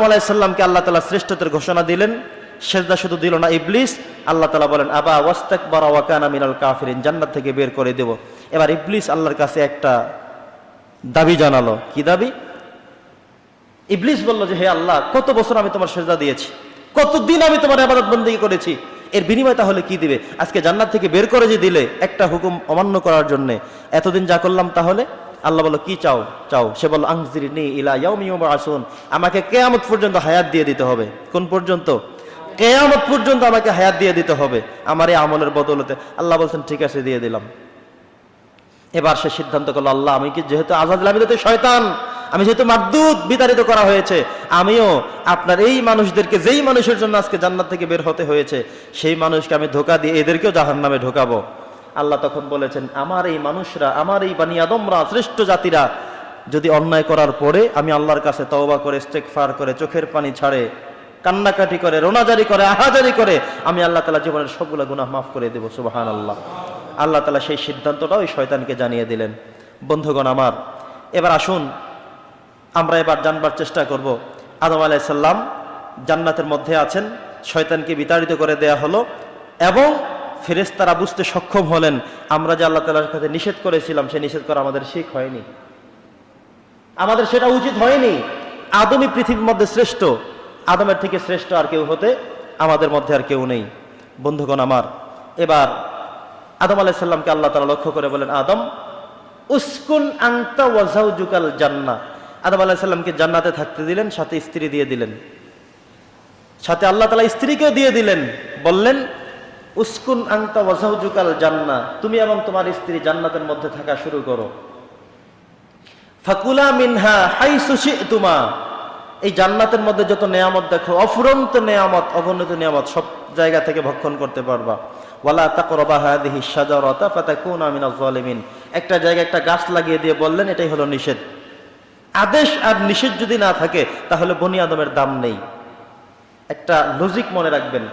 আদম আলাইসাল্লামকে আল্লাহ তালা শ্রেষ্ঠত্বের ঘোষণা দিলেন। সেজদা শুধু দিল না ইবলিস। আল্লাহ তালা বলেন, আবা ওয়াস্তাক বারা ওয়াকানা মিনাল কাফিরিন জান্নাত থেকে বের করে দেব। এবার ইবলিস আল্লাহর কাছে একটা দাবি জানালো। কি দাবি? ইবলিস বলল যে, হে আল্লাহ, কত বছর আমি তোমার সেজদা দিয়েছি? কতদিন আমি তোমার আবাদত বন্দী করেছি? এর বিনিময় তাহলে কি দিবে? আজকে জান্নাত থেকে বের করে যে দিলে, একটা হুকুম অমান্য করার জন্য। এতদিন যা করলাম তাহলে আল্লাহ বলল, কি চাও? চাও। সে বলল আংজিরিনি ইলা ইয়াউমি আসুন আমাকে কেয়ামত পর্যন্ত হায়াত দিয়ে দিতে হবে। কোন পর্যন্ত? কেয়ামত পর্যন্ত আমাকে হায়াত দিয়ে দিতে হবে। আমার এই আমলের বদলতে আল্লাহ বলছেন, ঠিক আছে, দিয়ে দিলাম। এবার সে সিদ্ধান্ত করল, আল্লাহ, আমি কি যেহেতু আজাদ, আমি তো শয়তান, আমি যেহেতু মারদুত বিতাড়িত করা হয়েছে, আমিও আপনার এই মানুষদেরকে, যেই মানুষের জন্য আজকে জান্নাত থেকে বের হতে হয়েছে, সেই মানুষকে আমি ধোকা দিয়ে এদেরকেও জাহান নামে ঢোকাবো। আল্লাহ তখন বলেছেন, আমার এই মানুষরা, আমার এই বানি আদমরা, শ্রেষ্ঠ জাতিরা, যদি অন্যায় করার পরে আমি আল্লাহর কাছে তওবা করে স্টেক ফার করে, চোখের পানি ছাড়ে, কান্নাকাটি করে, রোনাজারি করে, আহাজারি করে, আমি আল্লাহ তালা জীবনের সবগুলো গুনাহ মাফ করে দেবো সুবাহান আল্লাহ আল্লাহ তালা সেই সিদ্ধান্তটা ওই শয়তানকে জানিয়ে দিলেন। বন্ধুগণ আমার, এবার আসুন, আমরা এবার জানবার চেষ্টা করব। আদম আলাইসাল্লাম জান্নাতের মধ্যে আছেন, শয়তানকে বিতাড়িত করে দেয়া হলো এবং ফেরেস্তারা বুঝতে সক্ষম হলেন। আমরা যে আল্লাহ তালার কাছে নিষেধ করেছিলাম সে নিষেধ করা আমাদের শিখ হয়নি। আমাদের সেটা উচিত হয়নি। আদমই পৃথিবীর মধ্যে শ্রেষ্ঠ। আদমের থেকে শ্রেষ্ঠ আর কেউ হতে আমাদের মধ্যে আর কেউ নেই। বন্ধুগণ আমার, এবার আদম আলাইসাল্লামকে আল্লাহ তালা লক্ষ্য করে বলেন, আদম, উস্কুন আংতা ওয়াজাউজুকাল জান্না আদম আলাহিসাল্লামকে জান্নাতে থাকতে দিলেন, সাথে স্ত্রী দিয়ে দিলেন। সাথে আল্লাহ তালা স্ত্রীকেও দিয়ে দিলেন। বললেন উস্কুন আংতা ওয়াজাউজুকাল জান্না তুমি এবং তোমার স্ত্রী জান্নাতের মধ্যে থাকা শুরু করো। ফাকুলা মিনহা হাই সুশি তুমা এই জান্নাতের মধ্যে যত নেয়ামত দেখো, অফুরন্ত নেয়ামত অগণিত নেয়ামত সব জায়গা থেকে ভক্ষণ করতে পারবা। ওয়ালা তাকরবা হাদিহি শাজারাতা ফাতাকুনা মিনাজ জালিমিন। একটা জায়গায় একটা গাছ লাগিয়ে দিয়ে বললেন, এটাই হলো নিষেধ। আদেশ আর নিষেধ যদি না থাকে, তাহলে বনি আদমের দাম নেই। একটা লজিক মনে রাখবেন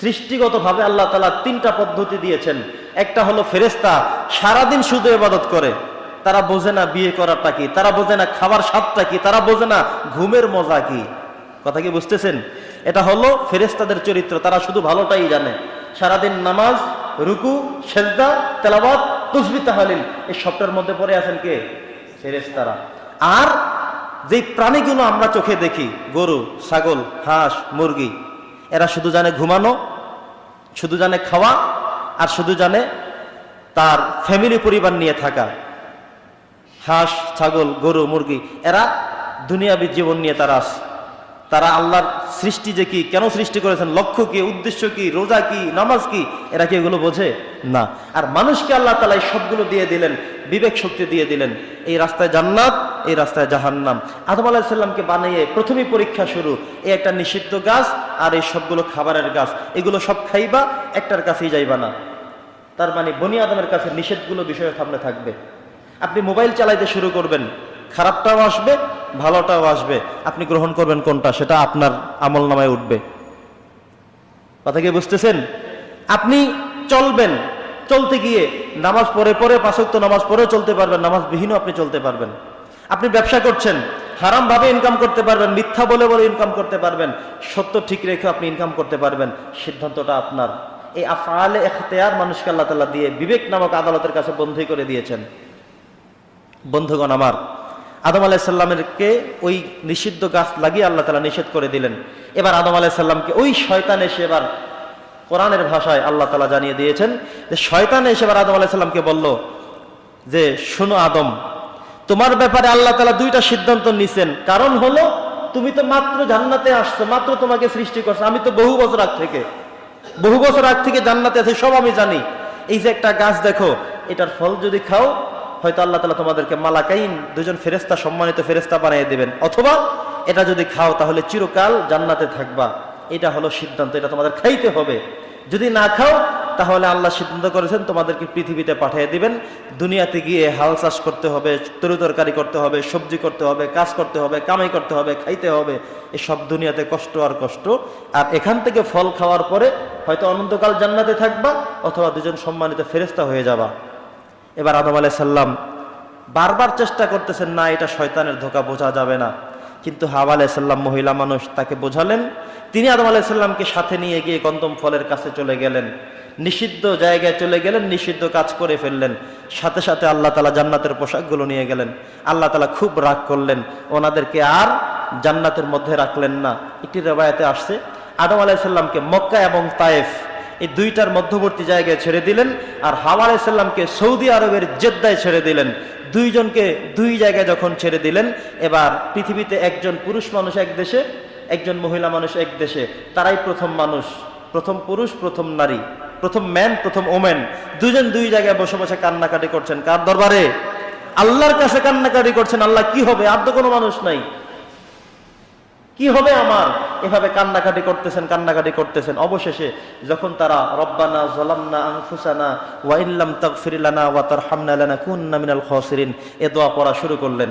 সৃষ্টিগতভাবে আল্লাহ তালা তিনটা পদ্ধতি দিয়েছেন। একটা হলো ফেরেস্তা সারাদিন শুধু ইবাদত করে। তারা বোঝে না বিয়ে করাটা কি, তারা বোঝে না খাবার স্বাদটা কি, তারা বোঝে না ঘুমের মজা কি। কথা কি বুঝতেছেন? এটা হলো ফেরেস্তাদের চরিত্র, তারা শুধু ভালোটাই জানে। সারাদিন নামাজ, রুকু, সেজদা তেলাবাদ তুসবি তাহালিল, এই সবটার মধ্যে পড়ে আছেন কে? ফেরেস্তারা আর যেই প্রাণীগুলো আমরা চোখে দেখি, গরু, ছাগল, হাঁস, মুরগি এরা শুধু জানে ঘুমানো, শুধু জানে খাওয়া, আর শুধু জানে তার ফ্যামিলি পরিবার নিয়ে থাকা। হাঁস, ছাগল, গরু, মুরগি, এরা দুনিয়াবী জীবন নিয়ে তারা আছে তারা আল্লাহর সৃষ্টি যে কি, কেন সৃষ্টি করেছেন, লক্ষ্য কি, উদ্দেশ্য কি, রোজা কি, নামাজ কি, এরা কি এগুলো বোঝে? না। আর মানুষকে আল্লাহ তালা সবগুলো দিয়ে দিলেন, বিবেক শক্তি দিয়ে দিলেন। এই রাস্তায় জান্নাত এই রাস্তায় জাহান্নাম। আদম আলাহিসাল্লামকে বানিয়ে প্রথমেই পরীক্ষা শুরু এই একটা নিষিদ্ধ গাছ আর এই সবগুলো খাবারের গাছ। এগুলো সব খাইবা, একটার কাছেই যাইবা না। তার মানে বনি আদমের কাছে নিষেধগুলো বিষয়ের সামনে থাকবে। আপনি মোবাইল চালাইতে শুরু করবেন, খারাপটাও আসবে, ভালোটাও আসবে। আপনি গ্রহণ করবেন কোনটা, সেটা আপনার আমল নামায় উঠবে। কথা কি বুঝতেছেন? আপনি চলবেন, চলতে গিয়ে নামাজ পড়ে পড়ে পাঁচক্ত নামাজ পড়েও চলতে পারবেন নামাজ বিহীনও আপনি চলতে পারবেন। আপনি ব্যবসা করছেন হারাম ভাবে ইনকাম করতে পারবেন, মিথ্যা বলে বলে ইনকাম করতে পারবেন, সত্য ঠিক রেখে আপনি ইনকাম করতে পারবেন, সিদ্ধান্তটা আপনার। এই আফালে এখতেয়ার মানুষকে আল্লাহ তালা দিয়ে বিবেক নামক আদালতের কাছে বন্ধই করে দিয়েছেন। বন্ধুগণ আমার, আদম আলাহিসাল্লামেরকে ওই নিষিদ্ধ গাছ লাগিয়ে আল্লাহ তালা নিষেধ করে দিলেন। এবার আদম আলাহিসাল্লামকে ওই শয়তান এসে এবার কোরআনের ভাষায় আল্লাহ তালা জানিয়ে দিয়েছেন যে, শয়তান এসে এবার আদম আলাহিসাল্লামকে বলল যে, শোনো আদম তোমার ব্যাপারে আল্লাহ তালা দুইটা সিদ্ধান্ত নিছেন। কারণ হলো, তুমি তো মাত্র জান্নাতে আসছো, মাত্র তোমাকে সৃষ্টি করছ। আমি তো বহু বছর আগ থেকে, বহু বছর আগ থেকে জান্নাতে আছে, সব আমি জানি। এই যে একটা গাছ দেখো, এটার ফল যদি খাও, হয়তো আল্লাহ তালা তোমাদেরকে মালাকাইন দুজন ফেরেস্তা সম্মানিত ফেরেস্তা বানিয়ে দেবেন। অথবা এটা যদি খাও, তাহলে চিরকাল জান্নাতে থাকবা। এটা হলো সিদ্ধান্ত, এটা তোমাদের খাইতে হবে। যদি না খাও তাহলে আল্লাহ সিদ্ধান্ত করেছেন, তোমাদেরকে পৃথিবীতে পাঠিয়ে দিবেন। দুনিয়াতে গিয়ে হাল চাষ করতে হবে, তরু তরকারি করতে হবে, সবজি করতে হবে, কাজ করতে হবে, কামাই করতে হবে, খাইতে হবে, এসব দুনিয়াতে কষ্ট আর কষ্ট। আর এখান থেকে ফল খাওয়ার পরে হয়তো অনন্তকাল জান্নাতে থাকবা অথবা দুজন সম্মানিত ফেরেস্তা হয়ে যাবা। এবার আদম আলাই সাল্লাম বারবার চেষ্টা করতেছেন, না, এটা শয়তানের ধোকা, বোঝা যাবে না। কিন্তু হাওয়া আলাইসাল্লাম মহিলা মানুষ তাকে বোঝালেন। তিনি আদম আলাইসাল্লামকে সাথে নিয়ে গিয়ে গন্তম ফলের কাছে চলে গেলেন। নিষিদ্ধ জায়গায় চলে গেলেন, নিষিদ্ধ কাজ করে ফেললেন। সাথে সাথে আল্লাহ তালা জান্নাতের পোশাকগুলো নিয়ে গেলেন। আল্লাহ তালা খুব রাগ করলেন। ওনাদেরকে আর জান্নাতের মধ্যে রাখলেন না। একটি রেবায়তে আসছে, আদম আলাইসাল্লামকে মক্কা এবং তায়েফ এই দুইটার মধ্যবর্তী জায়গায় ছেড়ে দিলেন আর হাওয়া আলাইসাল্লামকে সৌদি আরবের জেদ্দায় ছেড়ে দিলেন। দুইজনকে দুই জায়গায় যখন ছেড়ে দিলেন, এবার পৃথিবীতে একজন পুরুষ মানুষ এক দেশে, একজন মহিলা মানুষ এক দেশে, তারাই প্রথম মানুষ, প্রথম পুরুষ, প্রথম নারী, প্রথম ম্যান প্রথম ওমেন দুজন দুই জায়গায় বসে বসে কান্নাকাটি করছেন। কার দরবারে? আল্লাহর কাছে কান্নাকাটি করছেন। আল্লাহ কি হবে? আর তো কোনো মানুষ নাই। কি হবে আমার? এভাবে কান্নাকাটি করতেছেন কান্নাকাটি করতেছেন। অবশেষে যখন তারা, রব্বানা জলামনা আনফুসানা ওয়া ইল্লাম তাগফির লানা ওয়া তারহামনা লানাকুন্না মিনাল খাসিরিন। এ দোয়া পড়া শুরু করলেন।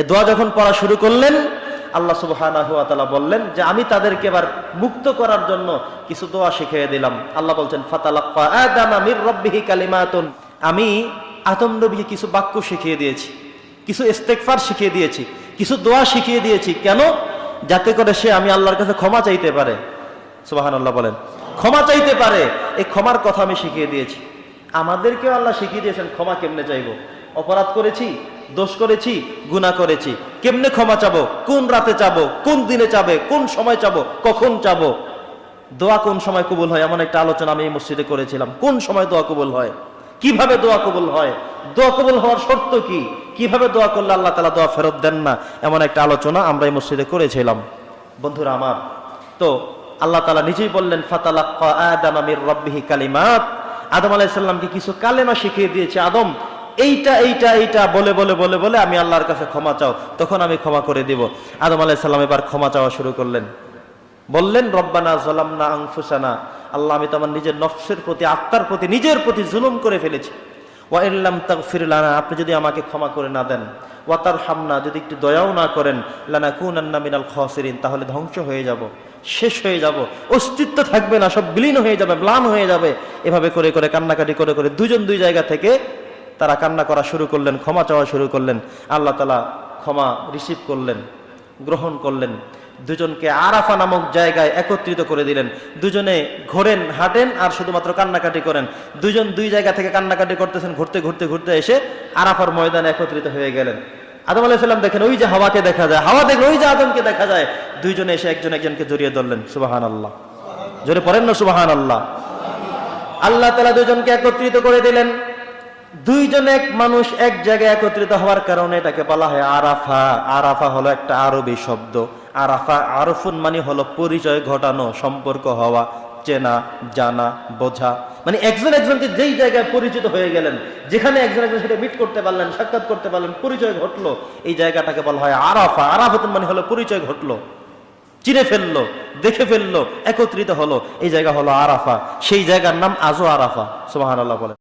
এ দোয়া যখন পড়া শুরু করলেন, আল্লাহ তাআলা বললেন যে, আমি তাদেরকে এবার মুক্ত করার জন্য কিছু দোয়া শিখিয়ে দিলাম। আল্লাহ বলছেন, ফাতালাক্কা আদামা মির রাব্বিহি কালিমাতুন। আমি আদম নবীকে কিছু বাক্য শিখিয়ে দিয়েছি, কিছু ইস্তেগফার শিখিয়ে দিয়েছি, কিছু দোয়া শিখিয়ে দিয়েছি। কেন? যাতে করে সে আমি আল্লাহর কাছে ক্ষমা চাইতে পারে। সুবাহান আল্লাহ বলেন। ক্ষমা চাইতে পারে। এই ক্ষমার কথা আমি শিখিয়ে দিয়েছি। আমাদেরকেও আল্লাহ শিখিয়ে দিয়েছেন ক্ষমা কেমনে চাইব? অপরাধ করেছি, দোষ করেছি, গুনাহ করেছি। কেমনে ক্ষমা চাবো? কোন রাতে চাবো? কোন দিনে চাবে? কোন সময় চাবো? কখন চাবো? দোয়া কোন সময় কবুল হয়? এমন একটা আলোচনা আমি এই মসজিদে করেছিলাম। কোন সময় দোয়া কবুল হয়? কীভাবে দোয়া কবুল হয়? দোয়া কবুল হওয়ার শর্ত কি? কীভাবে দোয়া করলে আল্লাহ তালা দোয়া ফেরত দেন না? এমন একটা আলোচনা আমরা এই মসজিদে করেছিলাম। বন্ধুরা আমার, তো আল্লাহ তালা নিজেই বললেন, ফাতালাক্কা কালিমাত। আদম আলাইসাল্লামকে কিছু কালেমা শিখিয়ে দিয়েছে, আদম, এইটা এইটা এইটা, বলে বলে বলে বলে আমি আল্লাহর কাছে ক্ষমা চাও, তখন আমি ক্ষমা করে দিব। আদম আলাইসাল্লাম এবার ক্ষমা চাওয়া শুরু করলেন। বললেন, রব্বানা জলামনা আংফুসানা আল্লাহ, আমি তো আমার নিজের নফসের প্রতি, আত্মার প্রতি, নিজের প্রতি জুলুম করে ফেলেছি। ওয়া ইল্লাম তাগফির লানা, আপনি যদি আমাকে ক্ষমা করে না দেন, ওয়া তারহামনা, যদি একটু দয়াও না করেন লানা কুনান্না মিনাল খাসিরিন, তাহলে ধ্বংস হয়ে যাব, শেষ হয়ে যাব, অস্তিত্ব থাকবে না, সব বিলীন হয়ে যাবে, ম্লান হয়ে যাবে। এভাবে করে করে কান্নাকাটি করে করে দুজন দুই জায়গা থেকে তারা কান্না করা শুরু করলেন, ক্ষমা চাওয়া শুরু করলেন, আল্লাহ তালা ক্ষমা রিসিভ করলেন, গ্রহণ করলেন। দুজনকে আরাফা নামক জায়গায় একত্রিত করে দিলেন। দুজনে ঘোরেন, হাঁটেন আর শুধুমাত্র কান্নাকাটি করেন। দুজন দুই জায়গা থেকে কান্নাকাটি করতেছেন, ঘুরতে ঘুরতে ঘুরতে এসে আরাফার ময়দানে একত্রিত হয়ে গেলেন। আদম আলাইসাল্লাম দেখেন, ওই যে হাওয়াকে দেখা যায়, হাওয়া দেখলে, ওই যে আদমকে দেখা যায়। দুইজনে এসে একজন একজনকে জড়িয়ে ধরলেন সুবাহান আল্লাহ জোরে পড়েন না সুবাহান আল্লাহ আল্লাহ তালা দুজনকে একত্রিত করে দিলেন। দুইজন এক মানুষ এক জায়গায় একত্রিত হওয়ার কারণে এটাকে বলা হয় আরাফা। আরাফা হলো একটা আরবি শব্দ। আরাফা আরফুন মানে হলো পরিচয় ঘটানো, সম্পর্ক হওয়া, চেনা, জানা, বোঝা। মানে একজন একজনকে যেই জায়গায় পরিচিত হয়ে গেলেন, যেখানে একজন একজন সেটা মিট করতে পারলেন, সাক্ষাৎ করতে পারলেন, পরিচয় ঘটলো, এই জায়গাটাকে বলা হয় আরাফা। আরাফাতুন মানে হলো পরিচয় ঘটলো, চিনে ফেলল, দেখে ফেলল, একত্রিত হলো। এই জায়গা হলো আরাফা। সেই জায়গার নাম আজও আরাফা সুবাহ বলে।